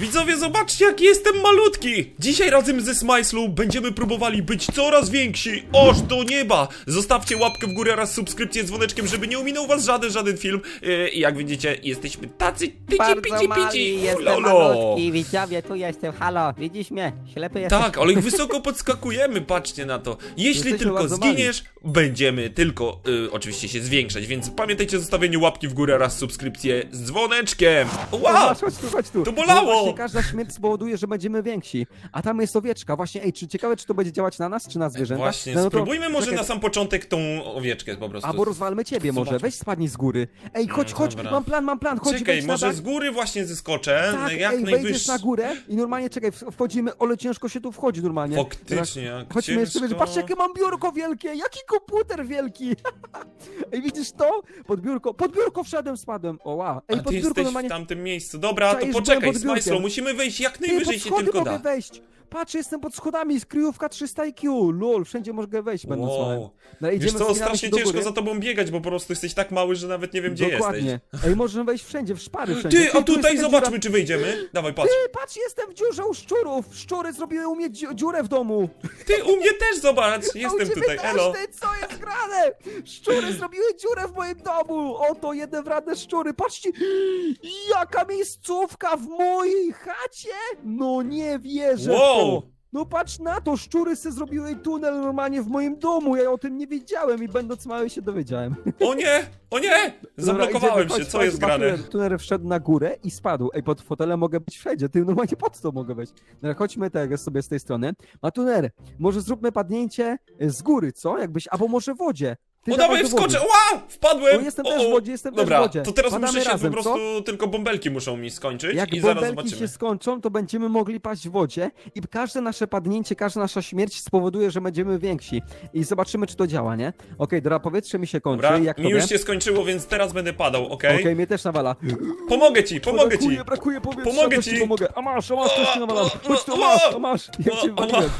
Widzowie, zobaczcie jaki jestem malutki! Dzisiaj razem ze Smajslu będziemy próbowali być coraz więksi, aż do nieba! Zostawcie łapkę w górę oraz subskrypcję z dzwoneczkiem, żeby nie ominął was żaden, żaden film. Yy, I jak widzicie, jesteśmy tacy tyci, Bardzo pici, mali, pici. jestem malutki, widzowie, tu jestem, halo, widzisz mnie? Ślepy jestem. Tak, ale wysoko podskakujemy, patrzcie na to. Jeśli Jesteśmy tylko bardzo mali. zginiesz, będziemy tylko y, oczywiście się zwiększać, więc pamiętajcie o zostawieniu łapki w górę oraz subskrypcję z dzwoneczkiem. Wow! Chodź, chodź tu, chodź tu. To bolało! No właśnie każda śmierć spowoduje, że będziemy więksi. A tam jest owieczka. Właśnie, ej, czy ciekawe, czy to będzie działać na nas, czy na zwierzęta? Właśnie, No to- spróbujmy może czekaj, na sam początek tą owieczkę po prostu. Albo rozwalmy ciebie może, Zobaczmy. weź spadnij z góry. Ej, chodź, No, chodź, dobra. mam plan, mam plan, chodź, Czekaj, wejdź na może dach. z góry właśnie zeskoczę, Tak, jak ej, wejdziesz na górę i normalnie, czekaj, w- wchodzimy, ale ciężko się tu wchodzi normalnie. Faktycznie, jak Chodźmy jeszcze, ciężko. patrz jakie mam biurko wielkie, jaki komputer wielki. Ej, widzisz to? Pod biurko, pod biurko wszedłem, spadłem. O, wow. Ej, A pod ty biurko jesteś normalnie. w tamtym miejscu. Dobra, to Czaisz, poczekaj, pod biurkiem. Musimy wejść jak pod najwyżej się schody tylko mogę da. wejść. Patrz, jestem pod schodami, jest kryjówka 300 IQ, lol, wszędzie mogę wejść będąc małym. Wow. No, Wiesz co, wspinamy strasznie do ciężko góry. za tobą biegać, bo po prostu jesteś tak mały, że nawet nie wiem gdzie Dokładnie. Ej, możemy wejść wszędzie, w szpary jesteś. wszędzie. Ty, a tu tutaj jest zobaczmy, dziura. czy wejdziemy. Dawaj, patrz. Ty, patrz, jestem w dziurze u szczurów. Szczury zrobiły u mnie dzi- dziurę w domu. Ty, u mnie też zobacz, u jestem ciebie tutaj, też, elo. Ty, co jest grane? Szczury zrobiły dziurę w moim domu. Oto jedne wradne szczury. Patrzcie, jaka miejscówka w mojej chacie. No nie wierzę w Wow. to. No patrz na to, szczury se zrobiły tunel normalnie w moim domu. Ja o tym nie wiedziałem i będąc mały się dowiedziałem. O nie, o nie, Dobra, zablokowałem idziemy, się, chodź, co chodź, jest grane? Tuner, tuner wszedł na górę i spadł. Ej, pod fotelem mogę być wszędzie. Ty normalnie pod to mogę wejść. Dobra, chodźmy tak sobie z tej strony. Matuner, może zróbmy padnięcie z góry, co? Jakbyś, albo może w wodzie. Ty O, dawaj, do wody. wskoczę, ła, wpadłem. O, jestem O, też w o. wodzie, jestem też Dobra, w wodzie. to teraz Padamy muszę się razem, po prostu, tylko bąbelki muszą mi skończyć Jak i zaraz bąbelki zobaczymy. się skończą, to będziemy mogli paść w wodzie i każde nasze padnięcie, każda nasza śmierć spowoduje, że będziemy więksi. I zobaczymy, czy to działa, nie? Okej, dobra, powietrze mi się kończy. Dobra, Jak mi tobie? już się skończyło, więc teraz będę padał, okej? Okej, mnie też nawala. Pomogę ci, pomogę ci. brakuje, Brakuje powietrza, Pomogę ci. pomogę. A masz, a masz, coś ci nawalam. Chodź tu, a O, masz, o, a masz. Ja cię o, o, waliłem.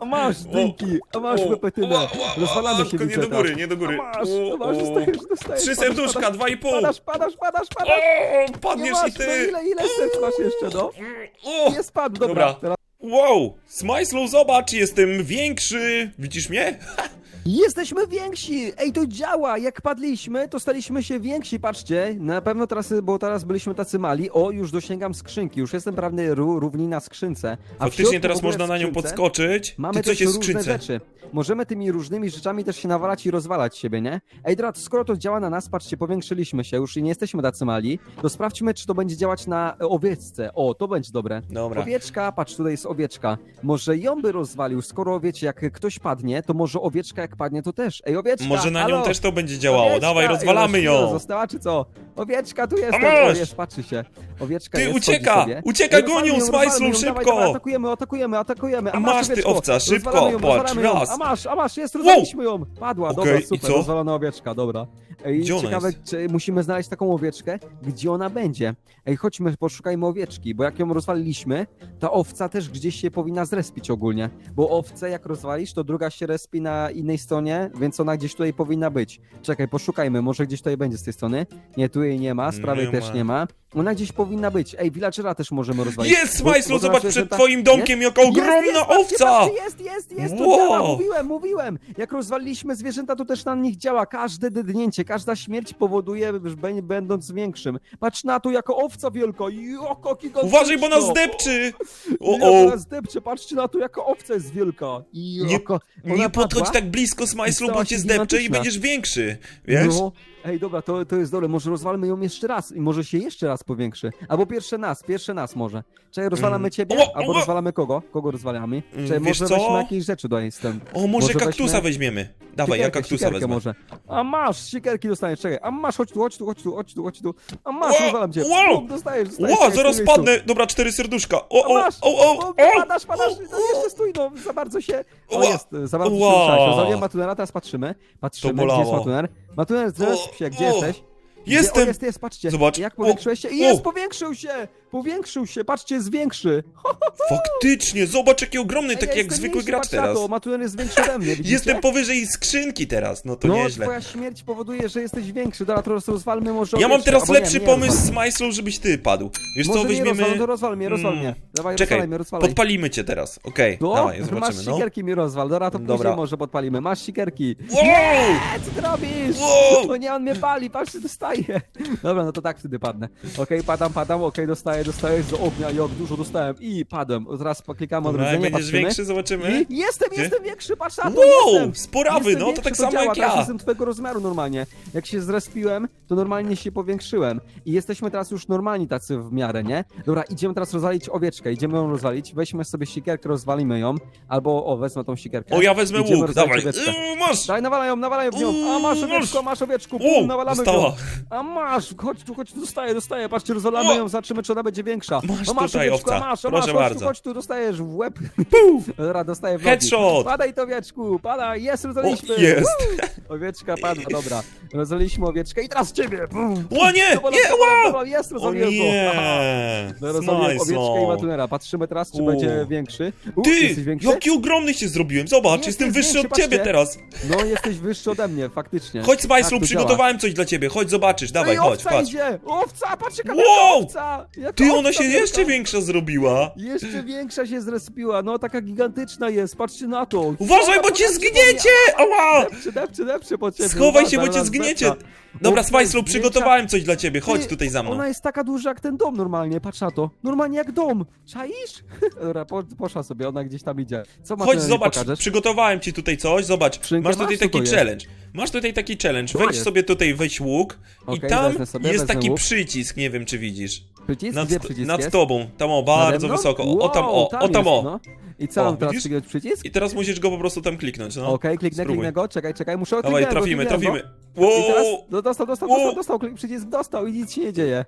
A masz, dzięki, a masz O, łepetynę. o, o, o, Rozwalamy o, się, Tylko nie widzę do teraz. góry, nie do góry. A masz, O, a masz, o. dostajesz, dostajesz. Trzy padasz, serduszka, padasz, dwa i pół. Padasz, padasz, padasz, O, padasz. Nie padniesz masz, i no ty. ile, ile serc masz jeszcze, no? O, Nie spadł, dobra. Dobra. Teraz wow, Smajslow, zobacz, jestem większy. Widzisz mnie? Jesteśmy więksi! Ej, to działa! Jak padliśmy, to staliśmy się więksi, patrzcie. Na pewno teraz, bo teraz byliśmy tacy mali. O, już dosięgam skrzynki, już jestem prawie ró- równi na skrzynce. A Faktycznie teraz można na nią podskoczyć. Mamy Ty coś też jest w różne skrzynce. rzeczy. Możemy tymi różnymi rzeczami też się nawalać i rozwalać siebie, nie? Ej, Drat, skoro to działa na nas, patrzcie, powiększyliśmy się, już nie jesteśmy tacy mali, to sprawdźmy, czy to będzie działać na owieczce. O, to będzie dobre. Dobra. Owieczka, patrz, tutaj jest owieczka. Może ją by rozwalił, skoro wiecie, jak ktoś padnie, to może owieczka jak padnie, to też. Ej, owieczka, Może na nią halo? też to będzie działało. Owieczka! Dawaj, Ej, rozwalamy ona ją. Została czy co? Owieczka, tu jest, A masz! o, jest, patrzy się. Owieczka Ty, jest, ucieka! sobie. Ucieka, Ej, gonią, ją, Smajslu, rozwalmy ją, szybko! Dawaj, dawaj, atakujemy, atakujemy, atakujemy. A, masz, ty, owieczko. owca, szybko, Rozwalamy ją, patrz, rozwalamy ją. raz. A masz, a masz, jest, rozwaliliśmy ją. Padła, Okej, dobra, i super, co? rozwalona owieczka, dobra. Ej, Gdzie ciekawe, jest? czy musimy znaleźć taką owieczkę, gdzie ona będzie. Ej, chodźmy, poszukajmy owieczki, bo jak ją rozwaliliśmy, ta owca też gdzieś się powinna zrespić ogólnie. Bo owce jak rozwalisz, to druga się respi na innej stronie, więc ona gdzieś tutaj powinna być. Czekaj, poszukajmy, może gdzieś tutaj będzie z tej strony. Nie, tu jej nie ma, z prawej Nie też ma. nie ma. Ona gdzieś powinna być. Ej, villagera też możemy rozwalić. Jest, to zobacz przed zwierzęta- twoim domkiem, jaka Jest, ogromna jest, patrzcie, owca! patrzcie, Jest, jest, jest, to Wow. działa, mówiłem, mówiłem. Jak rozwaliliśmy zwierzęta, to też na nich działa. Każde dydnięcie, każda śmierć powoduje, będąc większym. Patrz na to, jako owca wielka. Joko. Uważaj, bo nas zdepczy! O, O, nas depcze, patrzcie na to, jako owca jest wielka. Joko. Nie Ona podchodź tak blisko, Smajslu, bo cię się zdepcze i będziesz większy. Wiesz? No. Ej, dobra, to, to jest dobre. Może rozwalmy ją jeszcze raz i może się jeszcze raz powiększy. Albo pierwsze nas, pierwsze nas może. Czekaj, rozwalamy Mm. ciebie? O, Albo o! rozwalamy kogo? Kogo rozwalamy? Mm, Czekaj, wiesz może co? weźmy jakieś rzeczy do jestem. O, może, kaktusa weźmy- weźmiemy. Dawaj, ja kaktusa siekierkę wezmę. może. A masz, siekierki dostaniesz, czekaj. A masz, chodź tu, chodź tu, chodź tu, chodź tu, chodź tu. A masz, Ło, rozwalam cię. ło! Bum, dostajesz, dostajesz. Czekaj, zaraz miejscu. padnę! Dobra, cztery serduszka. O, A o, o, o, O, o! padasz, padasz, no jeszcze stój, no, za bardzo się... O, Ła. jest, za bardzo się Ła. ruszałeś. Matunera, teraz patrzymy. Patrzymy, gdzie jest bolało. Matuner. Matuner, O, psie, gdzie o. jesteś? Gdzie- Jestem! O, jest, jest, patrzcie. Zobacz. Jak powiększyłeś się? O. jest, powiększył się! Powiększył się, patrzcie, jest większy. Faktycznie, zobacz jaki ogromny, taki ja jak zwykły gracz patrz na teraz. To, jest większy ode mnie, widzicie? Jestem powyżej skrzynki teraz, no to no, nieźle. twoja śmierć powoduje, że jesteś większy. Dobra, to rozwalmy może Ja mam teraz albo nie, lepszy nie pomysł rozwal. z Majslą, żebyś ty padł. Wiesz Może co, nie rozwal, weźmiemy... no to rozwal mnie, rozwal mnie. Mm. Dawaj, Czekaj, rozwalaj mnie, rozwalaj. podpalimy cię teraz, okej, No, dawaj, masz zobaczymy, no. sikierki mi rozwal, dobra, to Dobra. później może podpalimy. Masz sikierki. Wow! Nie, co ty robisz? Wow! O nie, on mnie pali, patrzcie, dostaje. Dobra, no to tak wtedy padnę. Okej, padam, padam, okej, dostaję, dostaję z ognia, jak dużo dostałem i padłem. Teraz poklikamy Dobra, jak odrodzenie, będziesz patrzymy. większy, zobaczymy. I jestem, Gdzie? jestem większy, patrz na to, Wow, jestem. sporawy, Jestem no to większy, tak samo działa, jak teraz ja. jestem twojego rozmiaru normalnie. Jak się zrespiłem, to normalnie się powiększyłem. I jesteśmy teraz już normalni tacy w miarę, nie? Dobra, idziemy teraz rozwalić owieczkę, idziemy ją rozwalić. Weźmy sobie sikierkę, rozwalimy ją. Albo, o, wezmę tą sikierkę. O, ja wezmę Idziemy łuk, rozwalić dawaj. owieczkę. Yy, masz! Daj, nawalaj ją, nawalaj ją w nią. A masz Uuu, owieczko, masz owieczku, pum, nawalamy w dostała. nią. A masz, chodź tu, chodź tu, dostaję, dostaję. Patrzcie, rozwalamy O! ją, zobaczymy, czy ona będzie większa. Masz o, masz tutaj, owca. masz, Proszę masz, bardzo. Chodź tu, dostajesz w łeb. Dobra, dostaję w nogi. Headshot! Padaj to owieczku, padaj, jest, O, rozwaliliśmy. jest! Owieczka padła, dobra. Rozwaliliśmy owieczkę i teraz ciebie. Bum. O nie, Dobra, nie, dobra, wow! dobra, Jest, O rozwaliłem go. Nie! No, rozwaliłem owieczkę i Smajslo. matunera. Patrzymy teraz, czy U. będzie większy. U, Ty, jesteś większy? jaki ogromny się zrobiłem, zobacz, jestem wyższy od ciebie patrzcie. teraz. No, jesteś wyższy ode mnie, faktycznie. Chodź Tak to przygotowałem coś dla ciebie, chodź zobaczysz, dawaj, Ej, chodź, owca patrz. idzie! Owca, patrz jaka Wow! owca! Jaka Ty, ona się jeszcze większa zrobiła. Jeszcze większa się zrespiła, no taka gigantyczna jest, patrzcie na to. Uważaj, bo cię zgniecie! Ała! mnie. Depcze, depcze, depcze po ciebie. Schowaj się, bo cię zgniecie. Dobra, Smajslu, przygotowałem coś dla ciebie, chodź tutaj za mną. Ona jest taka duża jak ten dom normalnie, patrz na to. Normalnie jak dom. Czaisz? Dobra, po, poszła sobie, ona gdzieś tam idzie. Co ma Chodź, zobacz, przygotowałem ci tutaj coś, zobacz, masz tutaj masz? Co taki to jest? challenge. Masz tutaj taki challenge, Co weź jest? sobie tutaj, weź łuk i tam wezmę sobie, jest wezmę taki łuk. przycisk, nie wiem czy widzisz. Przycisk? Nad, Gdzie przycisk nad jest? tobą, tam o, Nade bardzo mną? wysoko, o, o tam Wow, o, o tam jest, o. no. I co O, mam teraz widzisz? kliknąć przycisk? I teraz musisz go po prostu tam kliknąć, no. Okej, kliknę, Spróbuj. kliknę go, czekaj, czekaj, muszę Dawaj, kliknąłem go, trafimy, kliknąłem trafimy. I teraz Wow! no, dostał, dostał, Wow. dostał, dostał, klik przycisk dostał i nic się nie dzieje.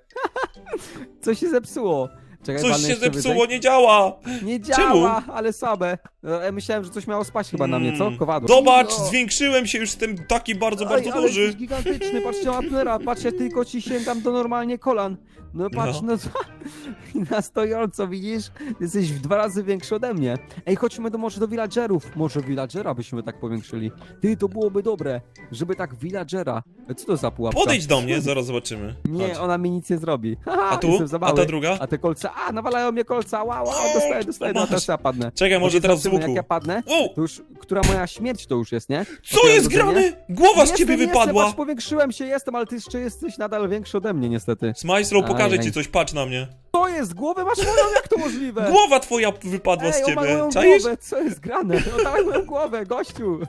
Coś się zepsuło. Czekaj, Coś walnę się jeszcze zepsuło, wyżej. nie działa! Nie Czemu? działa, ale słabe. No, Ja myślałem, że coś miało spaść chyba na mnie, co? Mm. Kowadło. Zobacz, No. zwiększyłem się, już jestem taki bardzo, Ej, bardzo ale duży. jesteś gigantyczny, patrzcie na patrzcie, tylko ci sięgam do normalnie kolan. No patrz, no, co? na stojąco, widzisz? Jesteś w dwa razy większy ode mnie. Ej, chodźmy do, może do villagerów. Może villagera byśmy tak powiększyli. Ty, to byłoby dobre, żeby tak villagera. Co to za pułapka? Podejdź do mnie, zaraz zobaczymy. Nie, Chodź. ona mi nic nie zrobi. Haha, A tu? jestem za A mały. ta druga? A te kolce, a nawalają mnie kolca, wow, wow, dostaję, dostaję, no teraz ja padnę. Czekaj, może teraz z łuku. Jak ja padnę, to już, która moja śmierć to już jest, nie? Co jest grane? Głowa z Jestem, ciebie jestem, wypadła! Patrz, powiększyłem się, jestem, ale ty jeszcze jesteś nadal większy ode mnie, niestety. Smajslow, pokażę ci coś, patrz na mnie. To jest, głowę masz moją, jak to możliwe? Głowa twoja wypadła Ej, z on ma ciebie, moją czaisz? głowę, co jest grane? Dawaj moją głowę, gościu! moją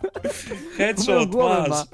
Headshot, głowę masz. ma.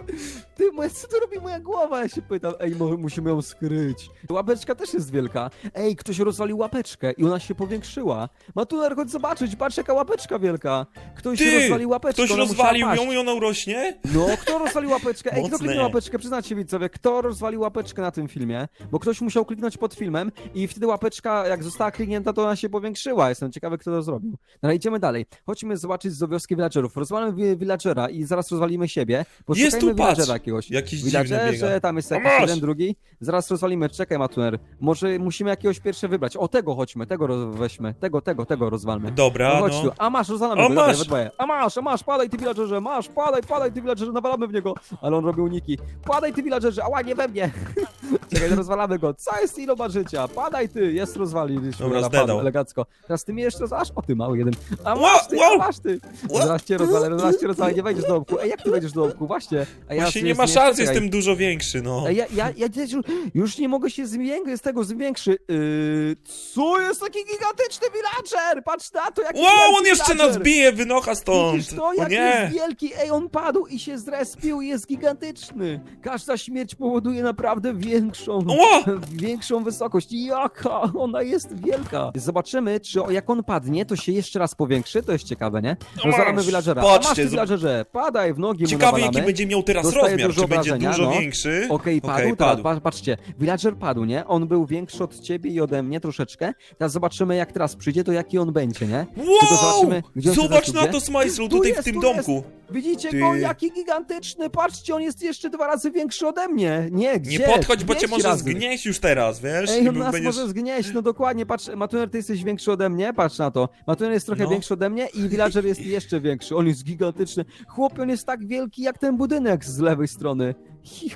Ty, mo- co tu robi moja głowa? Ja się pytam. Ej, mo- musimy ją skryć. Łapeczka też jest wielka. Ej, ktoś rozwalił łapeczkę i ona się powiększyła. Matuner, chodź zobaczyć, patrz jaka łapeczka wielka. Ktoś Ty, rozwalił łapeczkę, ktoś ona rozwalił musiała ją paść. i ona urośnie? No, kto rozwalił łapeczkę? Ej, kto Mocne. kliknął łapeczkę? Przyznacie widzowie, kto rozwalił łapeczkę na tym filmie? Bo ktoś musiał kliknąć pod filmem i wtedy łapeczka, jak została kliknięta, to ona się powiększyła. Jestem ciekawy, kto to zrobił. No ale idziemy dalej. Chodźmy zobaczyć z wioski villagerów. Rozwalimy wi- villagera i zaraz rozwalimy siebie. Jest tu, patrz. villagera jakiegoś. Jakiś dziwny Villagerze, tam jest O, jakiś masz! jeden, drugi. Zaraz rozwalimy. Czekaj, Matuner. Może musimy jakiegoś pierwsze wybrać. O, tego chodźmy, tego roz- weźmy. Tego, tego, tego rozwalmy. Dobra, No chodź no. tu. A masz, rozwalamy A go, masz! A masz, a masz, padaj ty villagerze, masz, padaj, padaj ty villagerze, nawalamy w niego. Ale on robi uniki. Padaj ty villagerze, ała, nie we mnie. Czekaj, rozwalamy go. Co jest ile ma życia? Padaj ty, jest rozwaliliśmy. Dobra, na zdedał. Elegancko. Teraz ty mnie jeszcze aż o ty mały jeden. A Ła, masz ty, ła. masz ty. Zaraz cię rozwalę, zaraz cię rozwalę, nie wejdziesz do domku. Ej, jak ty wejdziesz do domku? Właśnie. A ja Właśnie nie ma szans, czekaj. jestem dużo większy, no. Ej, ja, ja, ja już, już nie mogę się zwiększyć, z tego zwiększy. Yy, co jest taki gigantyczny villager? Patrz na to, jaki Wow, on jeszcze villager. nas bije, wynocha stąd! Widzisz to, O jak nie! jest wielki? Ej, on padł i się zrespił i jest gigantyczny. Każda śmierć powoduje naprawdę większą, Ła! większą wysokość. Jaka ona jest wielka. Zobaczymy, czy jak on padnie, to się jeszcze raz powiększy. To jest ciekawe, nie? Rozwalamy masz, villagera. Patrzcie, masz ty zob- villagerze, padaj w nogi mu nawalamy. jaki będzie miał teraz Dostaje rozmiar, dużo czy będzie obrażenia, dużo no. większy? Okej, padł, Okej, teraz pa- patrzcie, villager padł, nie? On był większy od ciebie i ode mnie troszeczkę. Teraz zobaczymy, jak teraz przyjdzie, to jaki on będzie, nie? Tylko Wow! zobaczymy, gdzie on się Zobacz na to, Smajslu, Tu tutaj jest, w tym tu domku. Widzicie Ty. go? Jaki gigantyczny! Patrzcie, on jest jeszcze dwa razy większy ode mnie! Nie, gdzie? Nie podchodź, bo cię może razy. zgnieść już teraz, wiesz? Ej, on nas będziesz... może zgnieść, no dokładnie, patrz, Matuner, ty jesteś większy ode mnie, patrz na to. Matuner jest trochę No. większy ode mnie i Villager jest jeszcze większy, on jest gigantyczny. Chłopie, on jest tak wielki jak ten budynek z lewej strony.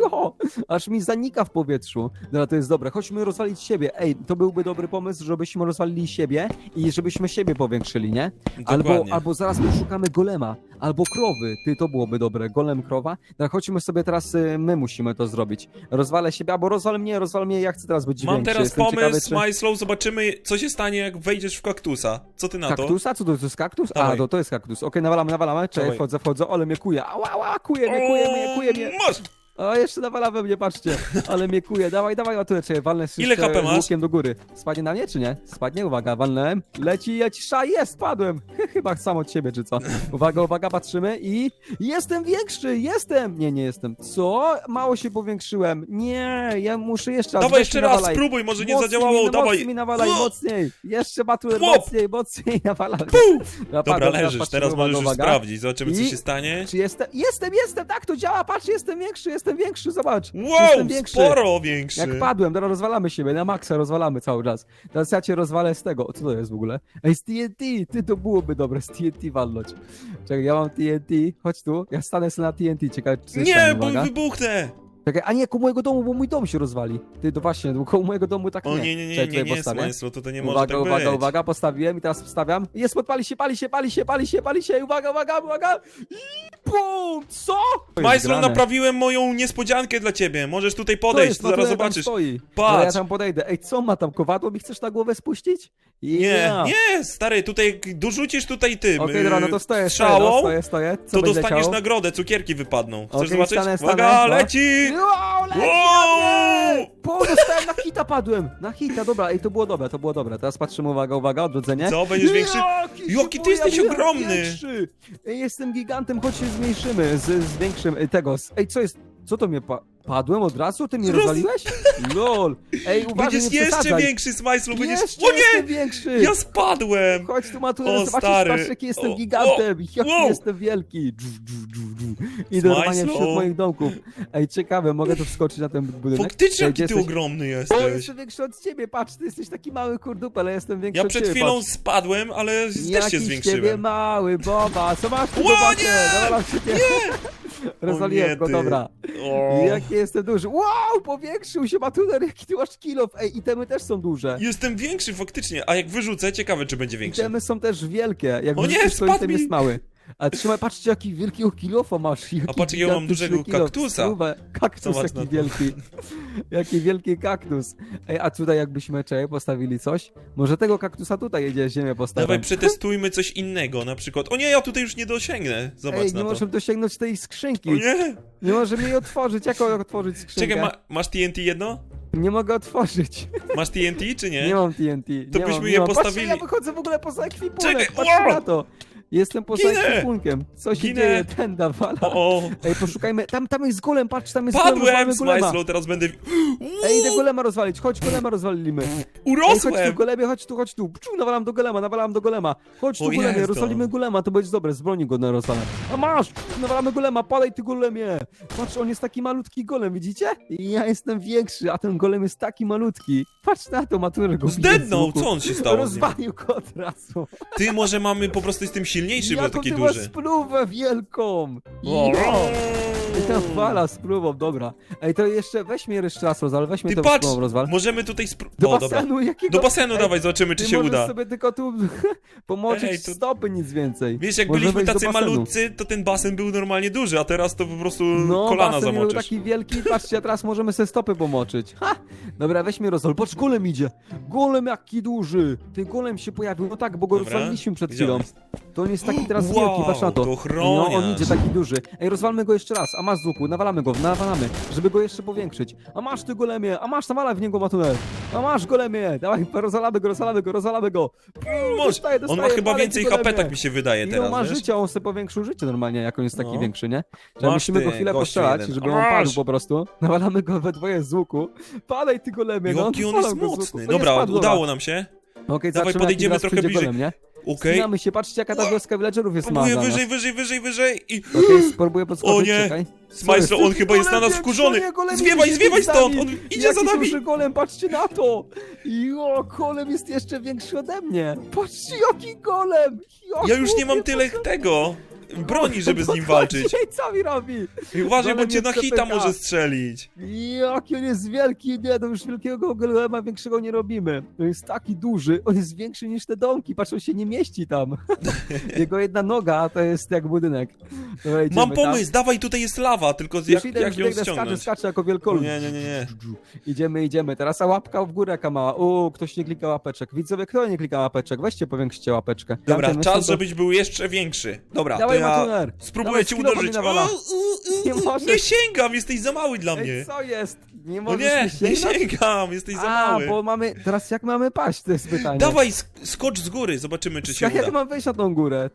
Jo, aż mi zanika w powietrzu. No to jest dobre, chodźmy rozwalić siebie. Ej, to byłby dobry pomysł, żebyśmy rozwalili siebie i żebyśmy siebie powiększyli, nie? Albo, Dokładnie. albo zaraz poszukamy golema, albo krowy. Ty, to byłoby dobre. Golem, krowa. No chodźmy sobie teraz, y, my musimy to zrobić. Rozwalę siebie, albo rozwal mnie, rozwal mnie, ja chcę teraz być Mam większy. teraz Jestem pomysł, ciekawy, czy... Majslow, zobaczymy, co się stanie, jak wejdziesz w kaktusa. Co ty na to? Kaktusa? Co to, to jest kaktus? A, Dawaj. to, to jest kaktus. Okej, nawalamy, nawalamy. Czekaj, Dawaj. wchodzę, wchodzę, ale mnie kuje. Ała, ała, kuje mnie, kuje mnie, kuje mnie. Masz! O, jeszcze nawala we mnie, patrzcie. Ale mnie kuje. Dawaj, dawaj, o tu, czekaj, walnę Ile jeszcze HP masz? łukiem do góry. Spadnie na mnie, czy nie? Spadnie, uwaga, walnąłem. Leci, leci, sza, jest, spadłem. Chyba sam od siebie, czy co? Uwaga, uwaga, patrzymy i... Jestem większy, jestem! Nie, nie jestem. Co? Mało się powiększyłem. Nie, ja muszę jeszcze raz. Dawaj weź jeszcze mi raz, nawalaj. spróbuj, może nie Mocniej zadziałało, mi, dawaj. Mocniej mi nawalaj, No. mocniej. Jeszcze Chłop. mocniej, mocniej nawalaj. Dobra, leżysz, teraz możesz już sprawdzić, zobaczymy, co I- się stanie. Czy jestem? Jestem, jestem, tak to działa, patrz, jestem większy, jestem większy, zobacz. Wow, jestem większy. sporo większy. Jak padłem, teraz rozwalamy siebie, na maksa rozwalamy cały czas. Teraz ja cię rozwalę z tego. Co to jest w ogóle? Ej, z TNT, ty to byłoby dobre, z TNT walnąć. Czekaj, ja mam TNT, chodź tu, ja stanę sobie na TNT, ciekawe czy coś Nie, stanie, bo uwaga. wybuchnę! Czekaj, a nie, koło mojego domu, bo mój dom się rozwali. Ty, to właśnie, koło mojego domu tak O nie. nie, nie, nie, Czekaj, nie, tutaj nie, postawię. Smajslo, to nie może Uwaga, tak uwaga, być. uwaga, postawiłem i teraz wstawiam. Jest, podpali się, pali się, pali się, pali się, pali się. Uwaga, uwaga, uwaga. Bum! Co? Grane. naprawiłem moją niespodziankę dla ciebie. Możesz tutaj podejść, to zaraz Matuel tam zobaczysz. Stoi. Patrz. Dobra, ja tam podejdę. Ej, co ma tam kowadło? Mi chcesz na głowę spuścić? Nie, Ja. nie, stary, tutaj dorzucisz tutaj tym Okej, dobra, no to yy, stoję, stoję, no, strzałą, stoję, stoję. Co to będzie dostaniesz nagrodę, cukierki wypadną. Chcesz Okej, zobaczyć? stanę, stanę, Uwaga, no. leci! Wow, leci na mnie! Po, dostałem na hita, padłem. Na hita, dobra, ej, to było dobre, to było dobre. Teraz patrzymy, uwaga, uwaga, odrodzenie. Co, będziesz większy? Jaki, się Jaki ty jesteś pojawiłem ogromny! Większy. Ej, jestem gigantem, choć się zmniejszymy z, z większym, ej, tego, z, ej, co jest, co to mnie, pa, padłem od razu? Ty mnie Roz- rozwaliłeś? Lol. Ej, uważaj, Będziesz nie jeszcze przesadzaj. większy, Smajslu, będziesz... Jeszcze O nie! jestem większy. Ja spadłem! Chodź tu, O, zobaczysz, stary. patrz, jaki jestem O, gigantem, jaki wow. jestem wielki. Dżu, dżu. I normalnie Smajslu. wśród moich domków. Ej, ciekawe, mogę tu wskoczyć na ten budynek? Faktycznie, Ej, jaki ty jesteś? ogromny O, jesteś. jestem większy od ciebie, patrz, ty jesteś taki mały kurdupel, ale jestem większy Ja od przed ciebie, chwilą patrz. spadłem, ale też się Jakiś ciebie zwiększyłem. mały, boba, co masz tu, Ło, bobacie? nie! Zawalam ciebie. Rozwaliłem nie, go, ty. dobra. O. Jaki jestem duży. Wow, powiększył się Matuner, jaki ty masz kilof. Ej, itemy też są duże. Jestem większy faktycznie, a jak wyrzucę, ciekawe czy będzie większy. Itemy są też wielkie. Jak O nie, to spadł item mi. jest mały. A trzymaj, patrzcie jaki wielkiego kilofa masz. Jaki A patrz, jakiego mam gigantyczny dużego kilof. kaktusa. Spróbę. Kaktus Zobacz jaki na to. wielki. jaki wielki kaktus. Ej, a tutaj jakbyśmy czekaj, postawili coś? Może tego kaktusa tutaj jedzie ziemię postawić. Dawaj, przetestujmy coś innego, na przykład. O nie, ja tutaj już nie dosięgnę. Zobacz Ej, na nie to. możemy dosięgnąć tej skrzynki. O nie! Nie możemy jej otworzyć. Jak otworzyć skrzynkę? Czekaj, ma, masz TNT jedno? Nie mogę otworzyć. Masz TNT czy nie? Nie, mam TNT. To nie byśmy mam, je nie mam. postawili. Patrzcie, ja wychodzę w ogóle poza ekwipunek. Czekaj, Patrzcie wow! na to. Jestem poza Ginę! ekwipunkiem. Co się Ginę! dzieje? Ten dawala. O, o. Ej, poszukajmy. Tam, tam jest golem, patrz, tam jest golem. Padłem, rozwalmy golema. Smajslow, teraz będę... Ej, idę golema rozwalić. Chodź, golema rozwalimy. Ej, chodź tu, Urosłem! golemie, chodź tu, chodź tu. Pczu, nawalam do golema, nawalam do golema. Chodź tu, O, golemie, jest rozwalimy golema, to będzie dobre, z broni go na rozwalę. A masz! Nawalamy golema, padaj ty golemie! Patrz, on jest taki malutki golem, widzicie? I ja jestem większy, a ten golem jest taki malutki. Patrz na to, maturę go bije z Zdednął, łuku. co on się stało z nim? Rozwalił go od razu. Ty, może mamy po prostu jestem silniejszy, bo Jaką taki ty masz duży. spluwę wielką! O! Ta fala z próbą, dobra. Ej, to jeszcze weź mnie jeszcze raz rozwal, weź mnie Ty to patrz, spróbą rozwal. możemy tutaj spró... Do O, dobra. basenu jakiego? Do basenu Ej, dawaj, zobaczymy czy Ty się możesz uda. sobie tylko tu pomoczyć Ej, to- stopy, nic więcej. Wiesz, jak Możemy byliśmy wejść do tacy basenu. malutcy, to ten basen był normalnie duży, a teraz to po prostu No, kolana basen był zamoczysz. taki wielki, patrzcie, a teraz możemy sobie stopy pomoczyć. Ha! Dobra, weź mnie rozwal. Patrz, golem idzie. Golem jaki duży. Ty golem się pojawił, no tak, bo go Dobra. rozwaliliśmy przed chwilą. To on jest taki teraz Wow, wielki, patrz na to. to No, on idzie taki duży. Ej, rozwalmy go jeszcze raz, a masz z łuku, nawalamy go, nawalamy, żeby go jeszcze powiększyć. A masz ty golemie, a masz nawalaj w niego matunel. A masz golemie, dawaj, rozwalamy go, rozwalamy go, rozwalamy go. Może. dostaję, On dostaję, ma chyba więcej HP, tak mi się wydaje Ile teraz, ma wiesz? życia, on sobie powiększył życie normalnie, jak on jest taki No. większy, nie? Że musimy go chwilę postrzelać, jeden. żeby on padł po prostu. Nawalamy go we dwoje z łuku. Padaj ty golemie, no. Jaki on jest mocny. Dobra, udało nam się. Okej, Dawaj, zobaczymy, jaki podejdziemy trochę bliżej. Golem, nie? Okej. Wspinamy się, patrzcie jaka ta wioska villagerów jest mała Próbuję dla nas. wyżej, wyżej, wyżej, wyżej i... Okej, spróbuję podskoczyć, O nie! czekaj. Smajslo, on chyba jest na nas Golem wkurzony! golem Zwiewaj, idzie zwiewaj za stąd! nami. On idzie za Jaki nami! duży golem, patrzcie na to! Jo, golem jest jeszcze większy ode mnie! Patrzcie, jaki golem! Ja już nie mam tyle tego broni, żeby z nim Podchodzi, walczyć. Ej, co mi robi? I Uważaj, bo Golem cię na hita może strzelić. Jaki on jest wielki, nie, to już wielkiego golema większego nie robimy. On jest taki duży, on jest większy niż te domki, patrz, on się nie mieści tam. Jego jedna noga to jest jak budynek. Dobra, idziemy Mam tam. pomysł, dawaj, tutaj jest lawa, tylko z- Już jak, idę, jak już ją biegnę, skaczę, ściągnąć? skaczę jako O, wielkolud. Nie, nie, nie, nie. Idziemy, idziemy. Teraz a łapka w górę jaka mała. U, ktoś nie klika łapeczek. Widzowie, kto nie klika łapeczek? Weźcie, powiększcie łapeczkę. Dobra, Tamten czas, myślę, to- żebyś był jeszcze większy. Dobra, to Dawaj, ja Matuner. spróbuję Dawaj, cię uderzyć. mnie nawala. O, u, u, Nie u, możesz. nie sięgam, jesteś za mały dla mnie. Ej, co jest? Nie O możesz nie, nie sięgnąć? sięgam, jesteś za A, mały. bo mamy... Teraz jak mamy paść, to jest pytanie. Dawaj, sk- skocz z góry, zobaczymy, czy się Jak ja uda. mam wejść na tą górę?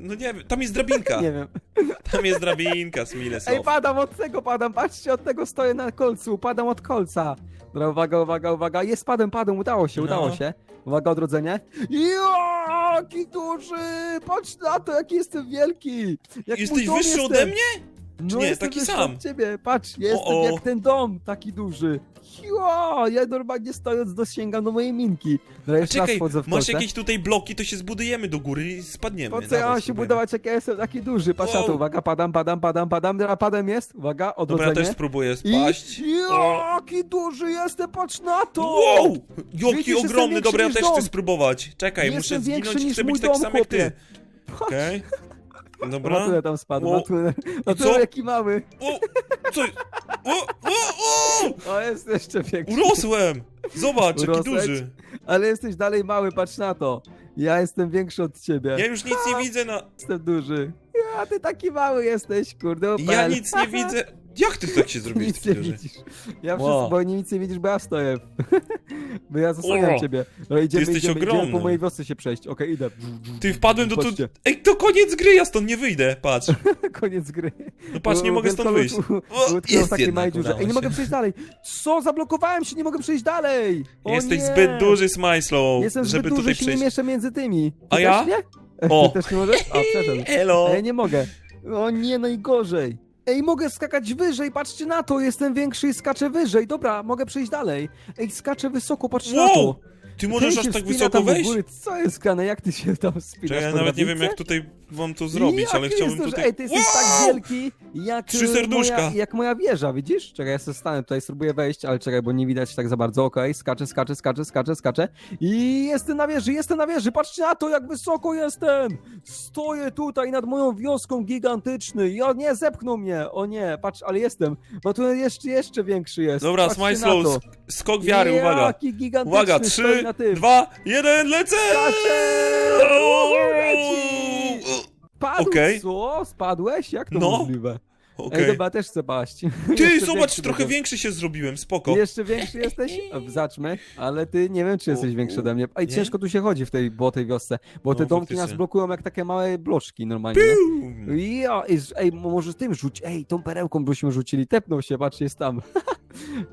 No nie wiem, tam jest drabinka. Nie wiem. Tam jest drabinka, Smilesow. Ej, padam od tego, padam. Patrzcie, od tego stoję na kolcu. Padam od kolca. Dobra, uwaga, uwaga, uwaga. Jest, padłem, padłem. Udało się, No. udało się. Uwaga, odrodzenie. Jaki duży! Patrz na to, jaki jestem wielki! Jak mój Jesteś dom wyższy jestem. ode mnie? No nie, jestem taki sam. od ciebie. Patrz, jestem O, o. jak ten dom, taki duży. Jo, ja normalnie stojąc dosięgam do mojej minki. A jeszcze raz czekaj, wchodzę w masz jakieś tutaj bloki, to się zbudujemy do góry i spadniemy. Po co ja Dawaj, mam się spróbujemy. budować, jak ja jestem taki duży? Patrz na to, Wow. uwaga, padam, padam, padam, padam. Dobra, padem jest. Uwaga, odrodzenie. Dobra, też spróbuję I spaść. O. jaki duży jestem, patrz na to! Wow! Jaki Widzisz, jestem ogromny, większy dobra, ja niż też dom. chcę spróbować. Czekaj, Jestem muszę większy zginąć, niż chcę mój być taki dom, sam jak ty. chłopie. Okej. Dobra. Matuner tam Wow. Co? Jaki mały. O, co? O, o, o! O, jest jeszcze większy. Urosłem! Zobacz, jaki Urosłeś? duży. Ale jesteś dalej mały, patrz na to. Ja jestem większy od ciebie. Ja już nic nie widzę na... Jestem duży. A ty taki mały jesteś, kurde. Ja opel. nic nie widzę. Jak ty tak się zrobiłeś, Nic nie widzisz. Ja Wow. wszystko, bo nie nic nie widzisz, bo ja stoję. Bo ja zasłaniam O, ciebie. No idziemy, jesteś idziemy, idziemy ogromny. po mojej wiosce się przejść. Okej, idę. Ty wpadłem do tu... Patrzcie. Ej, to koniec gry, ja stąd nie wyjdę, patrz. Koniec gry. No patrz, nie mogę stąd wyjść. O, w jest takiej jednak, małej dziurze. udało Ej, nie mogę przejść dalej. Co? Zablokowałem się, nie mogę przejść dalej. O Jesteś nie. zbyt duży, Smajslow, Jestem żeby zbyt duży, tutaj się nie przejść. mieszczę między tymi. Ty A też ja? nie? O. Ty też nie możesz? A, przeszedł. Elo! Ej, nie mogę. O nie, najgorzej. Ej, mogę skakać wyżej, patrzcie na to, jestem większy i skaczę wyżej. Dobra, mogę przejść dalej. Ej, skaczę wysoko, patrzcie na to. Ty możesz Ten aż się tak wspina wysoko tam do wejść? góry. Co jest grane? Jak ty się tam wspinasz Czekaj, ja nawet nie wiem jak tutaj wam to zrobić, ale chciałbym tutaj... Ej, ty jesteś tak wielki, jak Trzy serduszka. Moja, jak moja wieża, widzisz? Czekaj, ja sobie stanę tutaj, spróbuję wejść, ale czekaj, bo nie widać tak za bardzo. Okej, skaczę, skaczę, skaczę, skaczę, skaczę. I jestem na wieży, jestem na wieży. Patrzcie na to, jak wysoko jestem. Stoję tutaj nad moją wioską gigantyczny. I o nie, zepchnął mnie. O nie, patrz, ale jestem. Bo tu jeszcze, jeszcze większy jest. Dobra, Patrzcie sk- skok wiary, uwaga. Jaki gigantyczny Uwaga, trzy, dwa, jeden, lecę! Skaczę! O, leci! Padł, Okej. co? Spadłeś? Jak to No. możliwe? Ej, Okej. dobra, też chcę paść. Ty, Jeszcze zobacz, większy trochę będę. większy się zrobiłem, spoko. Jeszcze większy jesteś? A, Zaczmy, ale ty nie wiem, czy jesteś O, większy ode mnie. Ej, nie? ciężko tu się chodzi w tej błotej wiosce, bo te No, domki nas faktycznie. blokują jak takie małe bloczki normalnie. Piu! Ja, ej, ej, może tym rzuć, ej, tą perełką byśmy rzucili, tepnął się, patrz, jest tam.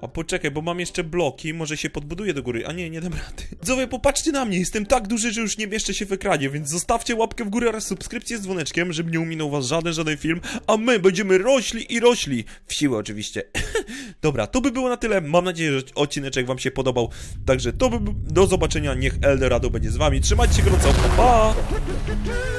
A poczekaj, bo mam jeszcze bloki, może się podbuduję do góry. A nie, nie dam rady. Widzowie, popatrzcie na mnie, jestem tak duży, że już nie mieszczę się w ekranie, więc zostawcie łapkę w górę oraz subskrypcję z dzwoneczkiem, żeby nie uminął was żaden, żaden film, a my będziemy rośli i rośli. W siłę oczywiście. Dobra, to by było na tyle. Mam nadzieję, że odcineczek wam się podobał. Także to by do zobaczenia. Niech Eldorado będzie z wami. Trzymajcie się gorąco. Pa! pa!